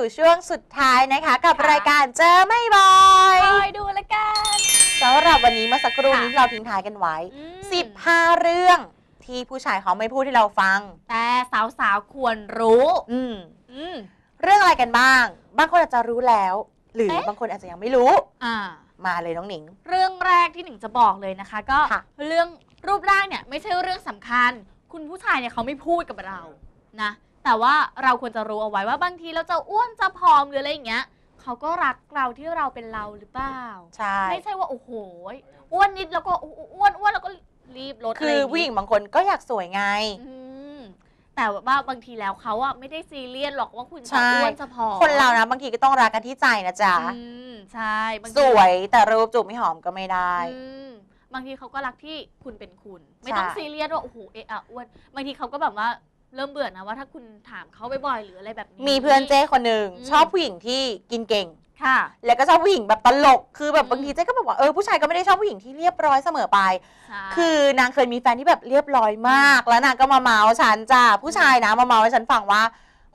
สู่ช่วงสุดท้ายนะคะ กับค่ะรายการเจอไม่บ่อยคอยดูละกันสำหรับวันนี้เมื่อสักครู่ค่ะนี้เราทิ้งท้ายกันไว้อืม15 เรื่องที่ผู้ชายเขาไม่พูดให้เราฟัง แต่สาวๆควรรู้ อืมอืมเรื่องอะไรกันบ้าง บางคนอาจจะรู้แล้ว หรือเอ๊ะบางคนอาจจะยังไม่รู้ อ่า มาเลยน้องหนิง เรื่องแรกที่หนิงจะบอกเลยนะคะ ก็ค่ะเรื่องรูปร่างเนี่ยไม่ใช่เรื่องสำคัญ คุณผู้ชายเนี่ยเขาไม่พูดกับเรานะ แต่ว่าเราควรจะรู้เอาไว้ว่าบางทีเราจะอ้วนจะผอมหรืออะไรอย่างเงี้ยเขาก็รักเราที่เราเป็นเราหรือเปล่าใช่ ไม่ใช่ว่าโอ้โหอ้วนนิดแล้วก็อ้วนอ้วนแล้วก็รีบลดคืออะไรย่านี้ผู้หญิงบางคนก็อยากสวยไงอืมแต่ว่าบางทีแล้วเขาอะไม่ได้ซีเรียสหรอกว่าคุณใช่จะอ้วนจะผอมคนเรานะบางทีก็ต้องรักกันที่ใจนะจ๊ะอืมใช่บางทีสวยแต่รูปจูบไม่หอมก็ไม่ได้อืมบางทีเขาก็รักที่คุณเป็นคุณ ไม่ต้องใช่ซีเรียสว่าโอ้โหเอะอะอ้วนบางทีเขาก็แบบว่า เริ่มเบื่อนะว่าถ้าคุณถามเขาบ่อยๆหรืออะไรแบบนี้ มีเพื่อนเจ้คนหนึ่งอืม ชอบผู้หญิงที่กินเก่ง ค่ะ แล้วก็ชอบผู้หญิงแบบตลก คือแบบอืม บางทีเจ๊ก็แบบว่าเออผู้ชายก็ไม่ได้ชอบผู้หญิงที่เรียบร้อยเสมอไป ใช่ คือนางเคยมีแฟนที่แบบเรียบร้อยมาก แล้วนางก็มาเมาส์ฉันจ้าผู้ชายนะมาเมาส์ให้ฉันฟังว่า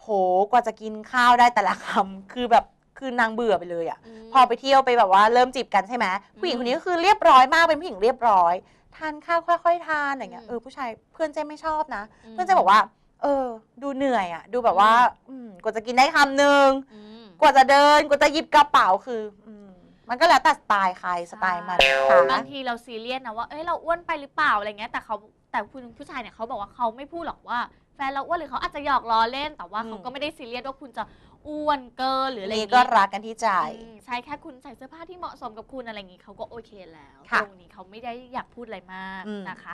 โหกว่าจะกินข้าวได้แต่ละคำคือแบบคือนางเบื่อไปเลยอะมพอไปเที่ยวไปแบบว่าเริ่มจีบกันใช่ไหมผู้หญิงคนนี้ก็คือเรียบร้อยมากเป็นผู้หญิงเรียบร้อย ทานข้าวค่อย ๆ ทานอย่างเงี้ยอืม เออผู้ชายเพื่อนเจ๊ไม่ชอบนะอืมเพื่อนเจ๊บอกว่า เออ ดูเหนื่อยอะดูแบบว่า อืมกว่าจะกินได้คำหนึ่งอืมกว่าจะเดิน กว่าจะหยิบกระเป๋าคือ อืมมันก็แล้วแต่สไตล์ใครสไตล์มันค่ะบางทีเราซีเรียสนะว่า เอ้ยเราอ้วนไปหรือเปล่าอะไรเงี้ย แต่เขาแต่คุณผู้ชายเนี่ยเขาบอกว่าเขาไม่พูดหรอกว่าแฟนเราอ้วนหรือเขาอาจจะหยอกล้อเล่น แต่ว่าอืมเขาก็ไม่ได้ซีเรียสว่าคุณจะอ้วนเกินหรืออะไรอนี่ย่างก็งี้รักกันที่ใจ อืมใช่แค่คุณใส่เสื้อผ้าที่เหมาะสมกับคุณอะไรอย่างงี้เขาก็โอเคแล้ว ค่ะตรงนี้เขาไม่ได้อยากพูดอะไรมากอืม นะคะ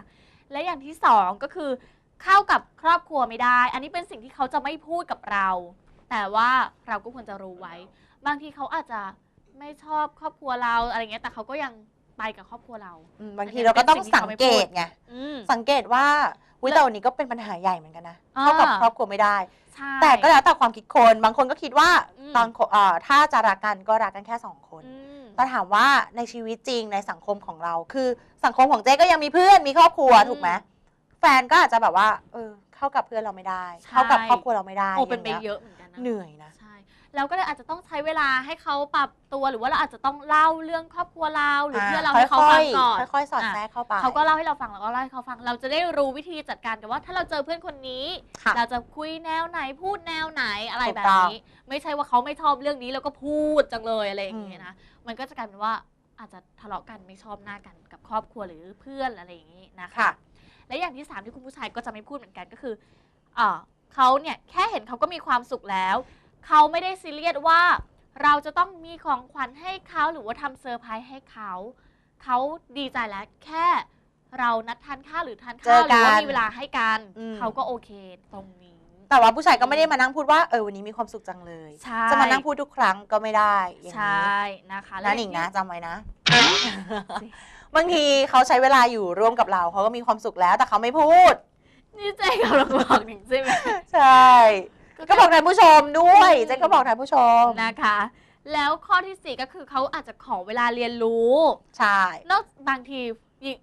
และอย่างที่สองก็คือ เข้ากับครอบครัวไม่ได้ อันนี้เป็นสิ่งที่เขาจะไม่พูดกับเรา แต่ว่าเราก็ควรจะรู้ไว้ บางทีเขาอาจจะไม่ชอบครอบครัวเราอะไรเงี้ย แต่เขาก็ยังไปกับครอบครัวเรา อืมบางทีเราก็ต้องสังเกตไง อืม สังเกตว่าวิแล้วแต่วันนี้ก็เป็นปัญหาใหญ่เหมือนกันนะอ่าเข้ากับครอบครัวไม่ได้ ใช่ แต่ก็แล้วแต่ความคิดคน บางคนก็คิดว่าอืม ตอนคเอ่อถ้าจะรักกันก็รักกันแค่สองคน อืม แต่ถามว่าในชีวิตจริงในสังคมของเรา คือสังคมของเจ๊ก็ยังมีเพื่อนมีครอบครัวอืม ถูกไหม แฟนก็อาจจะแบบว่า เออ เข้ากับเพื่อนเราไม่ได้ ใช่ เข้ากับครอบครัวเราไม่ได้โอ้เป็นไปางงี้เยอะเหมือนกันนะ เหนื่อยนะ ใช่แล้วก็เลยอาจจะต้องใช้เวลาให้เขาปรับตัวหรือว่าเราอาจจะต้องเล่าเรื่องครอบครัวเราหรือเพื่อนเราให้เขาฟังก่อน ค่อยๆค่อยๆ สอดแทรกเข้าไป เขาก็เล่าให้เราฟังแล้วก็เล่าให้เขาฟัง เราจะได้รู้วิธีจัดการกันว่า ถ้าเราเจอเพื่อนคนนี้ ค่ะเราจะคุยแนวไหนพูดแนวไหนอะไรถูกแบบต้องนี้ ไม่ใช่ว่าเขาไม่ชอบเรื่องนี้แล้วก็พูดจังเลยอะไรอย่างเงี้ยนะมันก็จะกลายเป็นว่าอาจจะทะเลาะกันไม่ชอบหน้ากันกับครอบครัวหรือเพื่อนอะไรอย่างนี้นะคะ ค่ะ และอย่างที่สามที่คุณผู้ชายก็จะไม่พูดเหมือนกันก็คืออ่าเขาเนี่ยแค่เห็นเขาก็มีความสุขแล้ว เขาไม่ได้ซีเรียสว่า เราจะต้องมีของขวัญให้เขาหรือว่าทำเซอร์ไพรส์ให้เขา เขาดีใจแล้วแค่เรานัดทานข้าวหรือทานข้าวเจอหกัรือนว่ามีเวลาให้กัน อืม เขาก็โอเคตรงนี้แต่ว่าผู้ชายก็ไม่ได้มานั่งพูดว่าเออวันนี้มีความสุขจังเลย ใช่จะมานั่งพูดทุกครั้งก็ไม่ได้อย่างใชนี้่นะคะนะหนิงนะที่จำไว้นะ บางทีเขาใช้เวลาอยู่ร่วมกับเราเขาก็มีความสุขแล้วแต่เขาไม่พูด นี่เจ๊กำลังบอกหนิงใช่ไหมใช่ ก็บอกท่านผู้ชมด้วยเจ๊ก็บอกท่านผู้ชมนะคะ แล้วข้อที่สี่ก็คือเขาอาจจะขอเวลาเรียนรู้ใช่นอกบางทีหญิง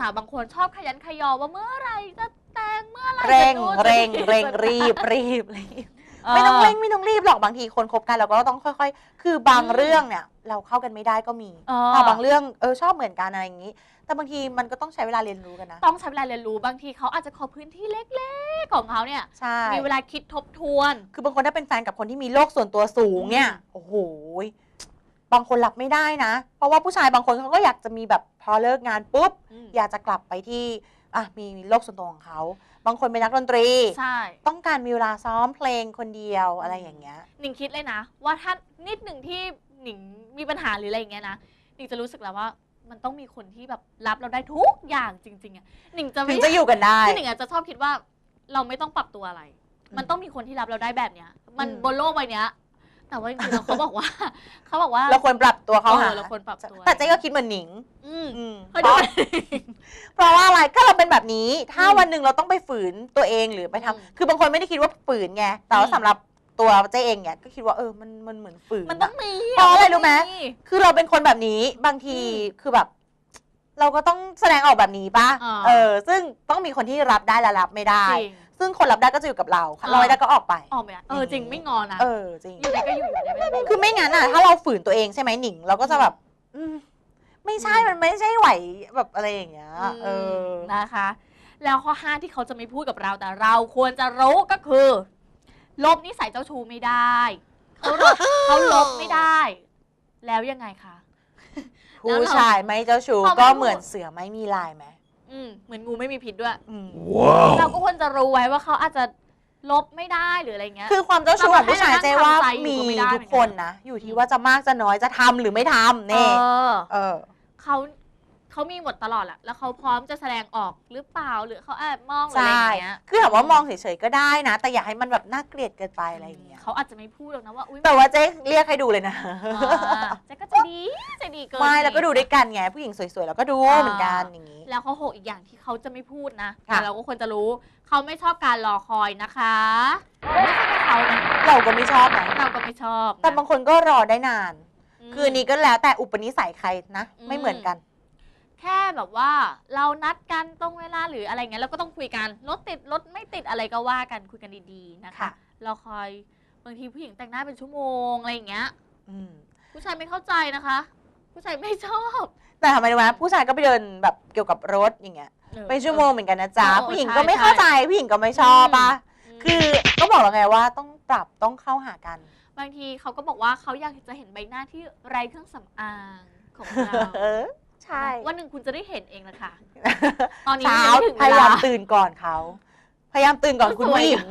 สาวๆบางคนชอบขยันขยอว่าเมื่อไหรจะแต่งเมื่อไหรเร่งจะนู่นเร่งจะนี่เร่งจะรีบรีบรีบ ไม่ต้องเร่งไม่ต้องรีบหรอกบางทีคนคบกันเราก็ต้องค่อย ๆ คือบางเรื่องเนี่ย เราเข้ากันไม่ได้ก็มีเออแต่บางเรื่องเออชอบเหมือนกันอะไรอย่างนี้ แต่บางทีมันก็ต้องใช้เวลาเรียนรู้กันนะต้องใช้เวลาเรียนรู้บางทีเขาอาจจะขอพื้นที่เล็กๆของเขาเนี่ย ใช่มีเวลาคิดทบทวน คือบางคนถ้าเป็นแฟนกับคนที่มีโลกส่วนตัวสูงเนี่ยอืม โอ้โหยบางคนรับไม่ได้นะ เพราะว่าผู้ชายบางคนเขาก็อยากจะมีแบบพอเลิกงานปุ๊บ อยากจะกลับไปที่ อะมีโลกส่วนตัวของเขา บางคนเป็นนักดนตรี ใช่ต้องการมีเวลาซ้อมเพลงคนเดียวอะไรอย่างเงี้ย หนิงคิดเลยนะ ว่าถ้านิดหนึ่งที่หนิงมีปัญหาหรืออะไรอย่างเงี้ยนะหนิงจะรู้สึกแล้วว่ามันต้องมีคนที่แบบรับเราได้ทุกอย่างจริงๆอะหนิงจะถึไม่งจะอยู่กันได้ คือหนิงอาจจะชอบคิดว่าเราไม่ต้องปรับตัวอะไรอืมมันต้องมีคนที่รับเราได้แบบเนี้ย มันอืม บนโลกใบเนี้ย แต่ว่าจริงๆแล้วเขาบอกว่า เขาบอกว่าเราควรปรับตัวเขาเออหาเราควรปรับตัวแต่เจ๊ก็คิดเหมือนหนิง อืมอืมเขาเพดูราะเพราะว่าอะไรก็เราเป็นแบบนี้ ถ้าอืมวันหนึ่งเราต้องไปฝืนตัวเองหรือไปทำอืมคือบางคนไม่ได้คิดว่าฝืนไงแต่ว่าอืมสำหรับตัวเจ๊เองเนี่ยก็คิดว่าเออมันมันเหมือนฝืนมันต้องอะมีเพราะอะไรรู้ไหมนต้องคือเราเป็นคนแบบนี้บางทีอืมคือแบบ เราก็ต้องแสดงออกแบบนี้ปะอ่า เออ ซึ่งต้องมีคนที่รับได้และรับไม่ได้ จริง ซึ่งคนรับได้ก็จะอยู่กับเราอ่า เราไม่ได้ก็ออกไป ออกไปอะเออจริงไม่งอนะเออจริง อยู่ได้ก็อยู่อยู่ได้ไม่ได้คือไม่งั้นอะถ้าเราฝืนตัวเองใช่ไหมหนิง เราก็จะแบบ อืม ไม่ใช่มันไม่ใช่ไหวแบบอะไรอย่างเงี้ยเออนะคะ แล้วข้อห้าที่เขาจะไม่พูดกับเราแต่เราควรจะรู้ก็คือ ลบนิสัยเจ้าชู้ไม่ได้เขาลบเขาลบไม่ได้ แล้วยังไงคะ ผู้ชายไม่เจ้าชู้พอไม่ก็พูดเหมือนเสือไม่มีลายไหม อืมเหมือนงูไม่มีพิษด้วย อืมเราก็ควรจะรู้ไว้ว่าเขาอาจจะลบไม่ได้หรืออะไรเงี้ย คือความเจ้าชู้ของผู้ชายเจ๊ว่าเราให้เรานั่งทำใจอยู่มีก็ไม่ได้ทุกคนนะ อยู่ที่ว่าจะมากจะน้อยจะทำหรือไม่ทำเอเน่อเออ เขา เขามีหมดตลอดแหละแล้วเขาพร้อมจะแสดงออกหรือเปล่าหรือเขาแอบมองหรืออะไรใช่อย่างเงี้ยคือถามว่ามองเฉยๆก็ได้นะ แต่อย่าให้มันแบบน่าเกลียดเกินไปอะไรอย่างเงี้ยเขาอาจจะไม่พูดหรอกนะว่าอุ้ยแต่ว่าเจ๊เรียกให้ดูเลยนะอ่าเจ๊ก็ใจะดีใจะดีเกินไม่แล้วก็ดูเหด้วตุยกันไงผู้หญิงสวยๆแล้วก็ดูอ่าเหมือนกันอย่างนี้แล้วข้อหกอีกอย่างที่เขาจะไม่พูดนะค่ะแต่เราก็ควรจะรู้เขาไม่ชอบการรอคอยนะคะไม่ใช่แค่เขานะเราก็ไม่ชอบนะเราก็ไม่ชอบนะแต่บางคนก็รอได้นานมคืออันนี้ก็แล้วแต่อุปนิสัยใครนะอืมไม่เหมือนกัน แค่แบบว่าเรานัดกันตรงเวลาหรืออะไรเงี้ยเราก็ต้องคุยกันรถติดรถไม่ติดอะไรก็ว่ากันคุยกันดีๆนะคะ ค่ะ เราคอยบางทีผู้หญิงแต่งหน้าเป็นชั่วโมงอะไรอย่างเงี้ย อืมผู้ชายไม่เข้าใจนะคะ ผู้ชายไม่ชอบแต่ทำไมรู้ไหมผู้ชายก็ไปเดินแบบเกี่ยวกับรถอย่างเงี้ยออ เป็นชั่วโมงเหมือนกันนะจ๊ะเออผู้หญิงใช่ก็ไม่ใช่เข้าใจผู้หญิงก็ไม่ชอบปะมคือก็บอกแล้วไงว่าต้องปรับต้องเข้าหากัน บางทีเขาก็บอกว่าเขาอยากจะเห็นใบหน้าที่ไร้เครื่องสำอางของเรา เออ ใช่ วันหนึ่งคุณจะได้เห็นเองนะคะตอนนี้เช้ายังไม่ถึงพเวลายายามตื่นก่อนเขา พยายามตื่นก่อนคุณสวยผู้หญิง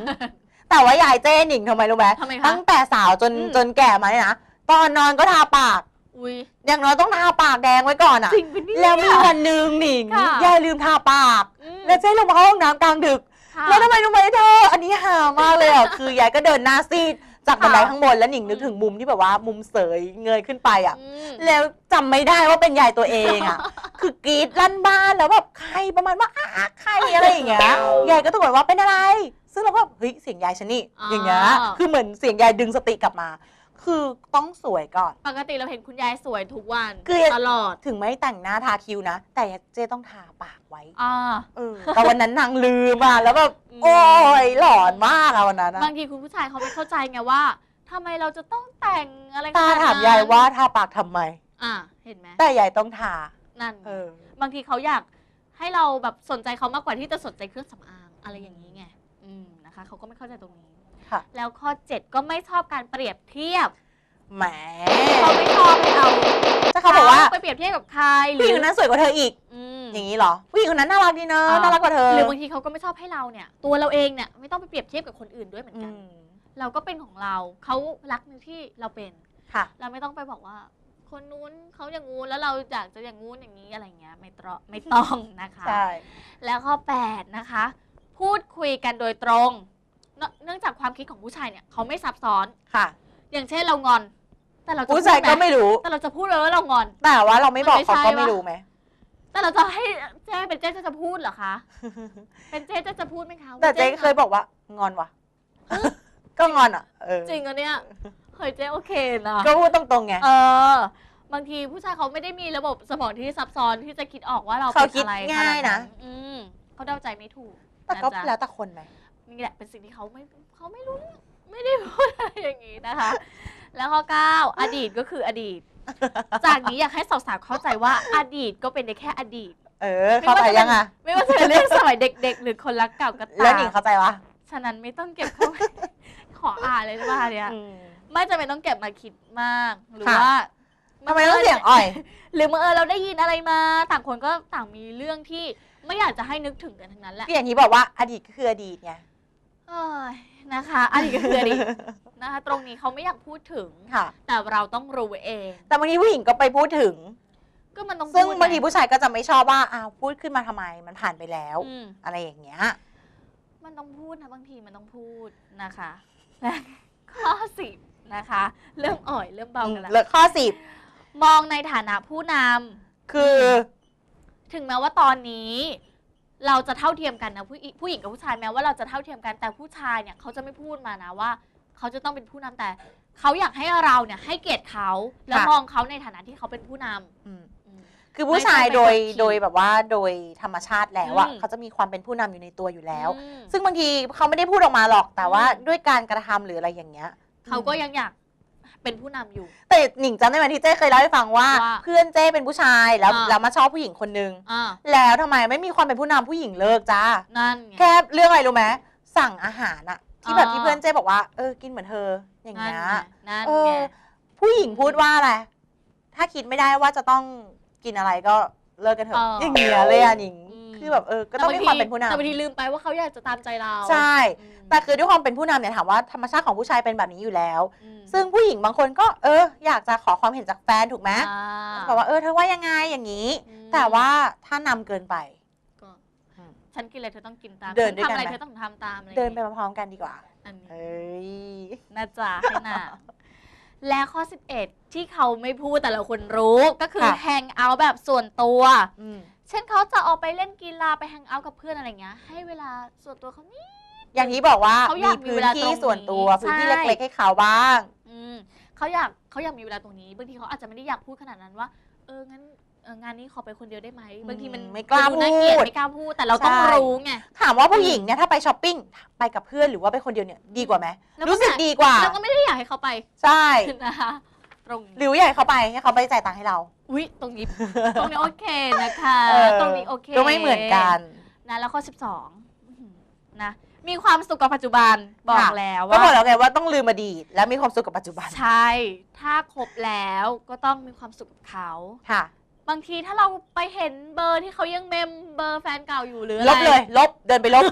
แต่ว่ายายเจ้หนิงทำไมรู้ไหมทำไมคะตั้งแต่สาวจนอืม จนแก่มาเนี่ยนะตอนนอนก็ทาปาก อุ้ยอย่างน้อยต้องทาปากแดงไว้ก่อนอะจริงปะเนี่ย แล้วมีวันหนึ่งหนิงค่ะ ยายลืมทาปาก อืมแล้วเจ๊ลงมาเข้าห้องน้ำกลางดึก ค่ะ แล้วทำไมรู้ไหมเธอ อันนี้หามากเลยอะ คือยายก็เดินหน้าซีด จากบันไดค่ะข้างบนแล้วหนิงนึกถึงมุมที่แบบว่ามุมเสยเงยขึ้นไปอะอืมแล้วจำไม่ได้ว่าเป็นยายตัวเองอะ คือกรีดลั่นบ้านแล้วแบบใครประมาณว่าอ้าใครอะไรอย่างเงี้ยยายก็ตะโกนว่าเป็นอะไร ซึ่งเราก็เฮ้ยเสียงยายฉันนี่อย่างเงี้ยคือเหมือนเสียงยายดึงสติกลับมา คือต้องสวยก่อน ปกติเราเห็นคุณยายสวยทุกวันคือตลอดถึงไม่แต่งหน้าทาคิ้วนะ แต่เจ๊ต้องทาปากไว้อ่าเออแต่วันนั้นนางลืมอะแล้วแบบอืมโอ้ยหลอนมากอะวันนั้นอะบางทีคุณผู้ชายเขาไม่เข้าใจไงว่าทำไมเราจะต้องแต่งอะไรตาขนดนั้นถามยายว่าทาปากทำไม อ่าเห็นไหมแต่ยายต้องทานั่นเออบางทีเขาอยากให้เราแบบสนใจเขามากกว่าที่จะสนใจเครื่องสำอางอะไรอย่างนี้ไงอืมนะคะเขาก็ไม่เข้าใจตรงนี้ ค่ะ แล้วข้อ 7 ก็ไม่ชอบการเปรียบเทียบแหมเขาไม่ชอบให้เอาถ้าเขาบอกว่าไปเปรียบเทียบกับใครหผู้รืหญิงคนนั้นสวยกว่าเธออีกอืมอย่างนี้เหรอผู้หญิงคนนั้นน่ารักดีเนอะอ่าน่ารักกว่าเธอหรือบางทีเขาก็ไม่ชอบให้เราเนี่ย ตัวเราเองเนี่ยไม่ต้องไปเปรียบเทียบกับคนอื่นด้วยเหมือนอืกันมเราก็เป็นของเราเขารักในที่เราเป็นค่ะ เราไม่ต้องไปบอกว่า คนนู้นเขาอย่างงู้นแล้วเราอยากจะอย่างงู้นอย่างนี้อะไรเงี้ยไม่ตรอไม่ต้องนะคะใช่แล้วข้อ 8 นะคะ พูดคุยกันโดยตรง เนเนื่องจากความคิดของผู้ชายเนี่ยเขาไม่ซับซ้อน ค่ะอย่างเช่นเรางอน แต่เราจะผู้ชายพูดหก็ไม่รู้ แต่เราจะพูดเลยว่าเรางอน แต่ว่าเราไม่บอกมันไม่เขาใช่ก็ไม่วะรู้ไหมแต่เราจะให้เจ๊เป็นเจ๊จะจะพูดเหรอคะ เป็นเจ๊จะจะพูดไหมคะว่าแต่เจ๊งอนเคยบอกว่างอนว่ะ ก็งอนอะเออจริงเหรอเนี่ยเฮ้ยเจ๊โอเคนะก็พูดตรงๆไงเออบางทีผู้ชายเขาไม่ได้มีระบบสมองที่ซับซ้อนที่จะคิดออกว่าเราเขาเป็นคิดอะไรง่ายนะขดอืมเขาเดาใจไม่ถูกแต่ก็นะจ๊ะแล้วแต่คนไหม นี่แหละเป็นสิ่งที่เขาไม่เขาไม่รู้เรื่องไม่ได้พูดอะไรอย่างนี้นะคะ แล้วข้อเก้าอดีตก็คืออดีต จากนี้อยากให้สาวๆเข้าใจว่าอดีตก็เป็นได้แค่อดีต เออ เข้าใจยังอะ ไม่ว่าจะเป็นเรื่องสมัยเด็ก ๆ หรือคนรักเก่าก็แล้วตาหนิมงเข้าใจวะฉะนั้นไม่ต้องเก็บเข้าไว้ขออ่านเลยได้ป่ะเนี่ยอืมไม่จำเป็นต้องเก็บมาคิดมากหรือค่ะว่าทำไมต้องเสียงอ่อย หรือเมื่อเออเราได้ยินอะไรมา ต่างคนก็ต่างมีเรื่องที่ไม่อยากจะให้นึกถึงกันทั้งนั้นแหละก็อย่างที่บอกว่าอดีตก็คืออดีตไง เอ้ยนะคะอดีตก็คืออดีตนะคะตรงนี้เขาไม่อยากพูดถึง ค่ะ แต่เราต้องรู้เอง แต่บางทีผู้หญิงก็ไปพูดถึง ก็มันต้องซึ่งพูดบางทีไผู้ชายก็จะไม่ชอบว่าอ้าวพูดขึ้นมาทำไมมันผ่านไปแล้ว อืมอะไรอย่างเงี้ย มันต้องพูดนะบางทีมันต้องพูดนะคะและข้อสิบนะคะ เริ่มอ่อยเริ่มเบากันแล้วเลิกข้อสิบมองในฐานะผู้นำ คือถึงแม้ว่าตอนนี้ เราจะเท่าเทียมกันนะผู้หญิผู้หญิงกับผู้ชายแม้ว่าเราจะเท่าเทียมกันแต่ผู้ชายเนี่ยเขาจะไม่พูดมานะว่า เขาจะต้องเป็นผู้นำแต่เขาอยากให้เราเนี่ยให้เกียรติเขาแล้วค่ะ มองเขาในฐานะที่เขาเป็นผู้นำอืมอืม คือผู้ชายไม่โดใช่ยไปกดขี่โดยแบบว่าโดยธรรมชาติแล้วอะอืม เขาจะมีความเป็นผู้นำอยู่ในตัวอยู่แล้ว อืม ซึ่งบางทีเขาไม่ได้พูดออกมาหรอกแต่ว่าอืม ด้วยการกระทำหรืออะไรอย่างเงี้ยเขาก็ยังอยาก เป็นผู้นำอยู่ แต่หนิงจำได้ไหมที่เจ้เคยเล่าให้ฟังว่า ว่าเพื่อนเจ้เป็นผู้ชายแล้วอ่า แล้วมาชอบผู้หญิงคนนึง อ่าแล้วทำไมไม่มีความเป็นผู้นำผู้หญิงเลิกจ้า นั่นไง แค่เรื่องอะไรรู้ไหมสั่งอาหารอะที่แบบอ่า ที่เพื่อนเจ้บอกว่าเออกินเหมือนเธออย่างนั่นเงี้ย ไงนั่นเอไง อผู้หญิงพูดว่าอะไร ถ้าคิดไม่ได้ว่าจะต้องกินอะไรก็เลิกกันเถอะเออออย่างเงี้ยเลยอะหนิง อืม คือแบบเออ ก็ต้องมีความเป็นผู้นำแต่บางทีลืมไปว่าเขาอยากจะตามใจเราใช่ อืม แต่คือด้วยความเป็นผู้นำเนี่ยถามว่าธรรมชาติของผู้ชายเป็นแบบนี้อยู่แล้วอืมซึ่งผู้หญิงบางคนก็เอออยากจะขอความเห็นจากแฟนถูกไหมอ่าแบบว่าเออเธอว่ายังไงอย่างนี้อืมแต่ว่าถ้านำเกินไปก็อืมฉันกินอะไรเธอต้องกินตามเดินฉัด้วยกันทำอะไรไหมเธอต้องทำตามอะไรเดินไปอย่างงี้พร้อมๆกันดีกว่าอันนี้เอ้ยน่าจะให้หนาและข้อ 11 ที่เขาไม่พูดแต่เราคนรู้ก็คือค่ะแฮงเอาท์แบบส่วนตัวอืมเช่นเขาจะออกไปเล่นกีฬาไปแฮงเอาท์กับเพื่อนอะไรเงี้ย ให้เวลาส่วนตัวเขานี่ อย่างที่บอกว่าเขาอยากมีพื้เวนลาที่ตรงนี้ส่วนตัวพื้นที่ใช่ เล็กๆให้เขาบ้าง อืมเขาอยากเขาอยากมีเวลาตรงนี้ บางทีเขาอาจจะไม่ได้อยากพูดขนาดนั้นว่า เอองั้นเอองานนี้ขอไปคนเดียวได้ไหมบางทีมันไม่กล้าดูน่เกลียดพูดไม่กล้าพูดแต่เราต้องใช่ รู้ไง ถามว่าผู้หญิงเนี่ยถ้าไปช้อปปิ้งไปกับเพื่อนหรือว่าไปคนเดียวเนี่ยดีกว่าไหมแล้วก็ รู้สึกดีกว่า เราก็ไม่ได้อยากให้เขาไปใช่ นะคะตรงหรืออยากให้เขาไปให้เขาไปจ่ายตังค์ให้เรา อุ้ยตรงนี้ ตรงนี้โอเคนะคะ เออตรงนี้โอเคก็ไม่เหมือนกัน นะแล้วข้อ 12อื้อหือนะ มีความสุขกับปัจจุบันบอกค่ะแล้วก็ว่า บอกแล้วไงว่าต้องลืมอดีตและมีความสุขกับปัจจุบัน ใช่ ถ้าครบแล้วก็ต้องมีความสุขกับเขา ค่ะ บางทีถ้าเราไปเห็นเบอร์ที่เขายังเมมเบอร์แฟนเก่าอยู่หรืออะไรลบเลย ลบ เดินไปลบ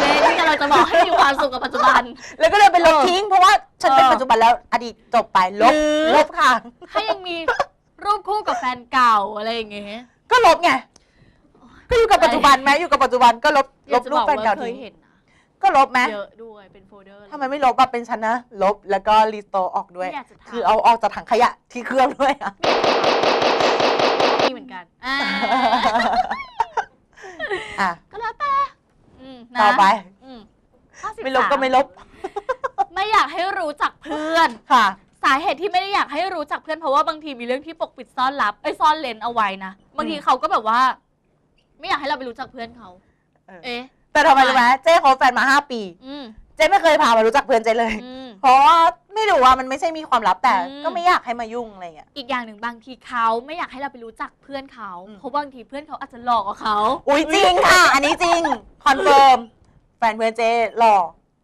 เจนี่กำลังจะบอกให้มีความสุขกับปัจจุบัน แล้วก็เดินไปลบเออทิ้งเพราะว่าฉันเป็นเออปัจจุบันแล้วอดีตจบไปลบ หรือ ลบค่ะให้ยังมีรูปคู่กับแฟนเก่าอะไรอย่างเงี้ย ก็ลบไง ก็อยู่กับปัจจุบันไหมอยู่กับปัจจุบันก็ลบอลยากบจะรูบปอกแฟนว่าเก่าเคยทิ้งเห็นนะก็ลบไหมเยอะด้วยเป็นโฟลเดอร์เลยทำไมไม่ลบแบบเป็นฉันนะ ลบแล้วก็รีสโตร์ออกด้วยไม่อยากจะทำคือเอาออกจากถังขยะที่เครื่องด้วยอะมีเหมือนกันอ่าอะก็แล้วแต่อืมนะต่อไปอืมข้อ13ไม่ลบก็ไม่ลบ ไม่อยากให้รู้จักเพื่อนค่ะ สาเหตุที่ไม่ได้อยากให้รู้จักเพื่อนเพราะว่าบางทีมีเรื่องที่ปกปิดซ่อนลับไอ้ยซ่อนเลนเอาไว้นะบางทีอืมเขาก็แบบว่า ไม่อยากให้เราไปรู้จักเพื่อนเขา เออ เอ๊ะ แต่ทำไมรู้ไหมเจ๊เขาแฟนมาห้าปี อืมเจ๊ไม่เคยพามารู้จักเพื่อนเจ๊เลย อืม เพราะว่าไม่รู้ว่ามันไม่ใช่มีความลับแต่อืม ก็ไม่อยากให้มายุ่งอะไรเงี้ย อีกอย่างหนึ่งบางทีเขาไม่อยากให้เราไปรู้จักเพื่อนเขา อืม เพราะบางทีเพื่อนเขาอาจจะหลอกกว่าเขาอุ้ยจริงค่ะ อันนี้จริง คอนเฟิร์มแฟนเพื่อนเจ๊หล่อ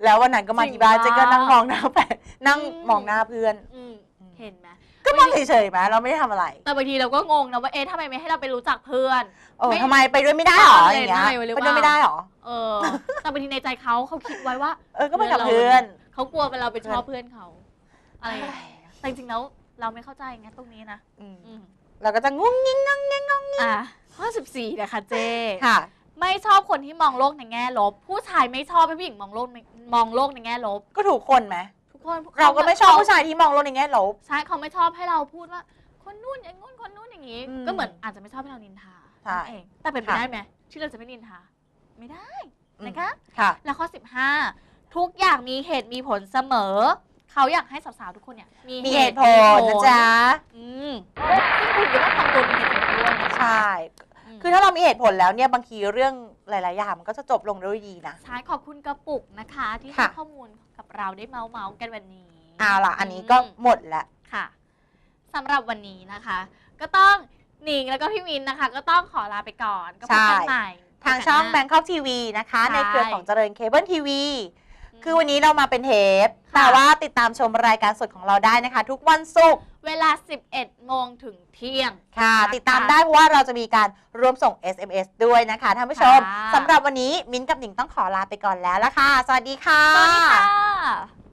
แล้ววันนั้นก็มาที่บ้านเจ๊ก็นั่งมองหน้าแฟนนั่งมองหน้าเพื่อน อืม เห็นไหมก็มองเฉยๆไหมเราไม่ได้ทำอะไร แต่บางทีเราก็งงนะว่าเอ๊ะทำไมไม่ให้เราไปรู้จักเพื่อนเออไม่ทำไมไปด้วยไม่ได้หรอไม่อย่างเงี้ยไม่ไม่หรือไปด้วยว่าไม่ได้หรอเออ แต่บางทีในใจเขาเขาคิดไว้ว่า เออก็ไปกับเพื่อน เขากลัวเวลาไปชอบเพื่อนเขาอะไรอย่างเงี้ยแต่จริงๆแล้วเราไม่เข้าใจไงตรงนี้นะอืมอืมเราก็จะงุ้งงิ้งงังงังงังอะข้อ14นะคะเจ ค่ะ ไม่ชอบคนที่มองโลกในแง่ลบ ผู้ชายไม่ชอบให้ผู้หญิงมองโลกในมองโลกในแง่ลบ ก็ถูกคนไหมทุก คนเราก็ไม่ชอบเขผู้ชายที่มองโลกในแง่ลบ ใช่เขาไม่ชอบให้เราพูดว่า คนนู่นอย่างงู้นคนนู่นอย่างนี้ อืมก็เหมือนอาจจะไม่ชอบให้เรานินทาใช่นั่นเองแต่เป็นไปค่ะ ได้ไหมที่เราจะไม่นินทา ไม่ได้อืมนะคะ ค่ะ แล้วข้อ 15 ทุกอย่างมีเหตุมีผลเสมอ เขาอยากให้สาวๆทุกคนเนี่ยมีมีเหตุผลนะจ๊ะ อืมซึ่งคุณก็ต้องทำตัวมีเหตุผลด้วยนะใช่มคือถ้าเรามีเหตุผลแล้วเนี่ยบางทีเรื่อง หลายๆอย่างมันก็จะจบลงด้วยดีนะ ใช่ขอบคุณกระปุกนะคะ ที่ให้ค่ะ ข้อมูลกับเราได้เมาส์เมาส์กันวันนี้เอาล่ะ อันนี้ก็อืมหมดแล้วค่ะสำหรับวันนี้นะคะ ก็ต้องหนิงแล้วก็พี่มินนะคะ ก็ต้องขอลาไปก่อนก็พบกันใช่ ใหม่ทางช่องโกาสหแบน้งคอกทีวีนะคะ ใช่ ในเครือของเจริญเคเบิลทีวีมคือวันนี้เรามาเป็นเทป ค่ะแต่ว่าติดตามชมรายการสดของเราได้นะคะ ทุกวันศุกร์ เวลา 11 โมงถึงเที่ยง ค่ะนะคะติดตามได้เพราะว่าเราจะมีการร่วมส่ง SMS ด้วยนะคะท่านผู้ชมค่ะ สำหรับวันนี้มิ้นท์กับหนิงต้องขอลาไปก่อนแล้วละค่ะ สวัสดีค่ะ สวัสดีค่ะ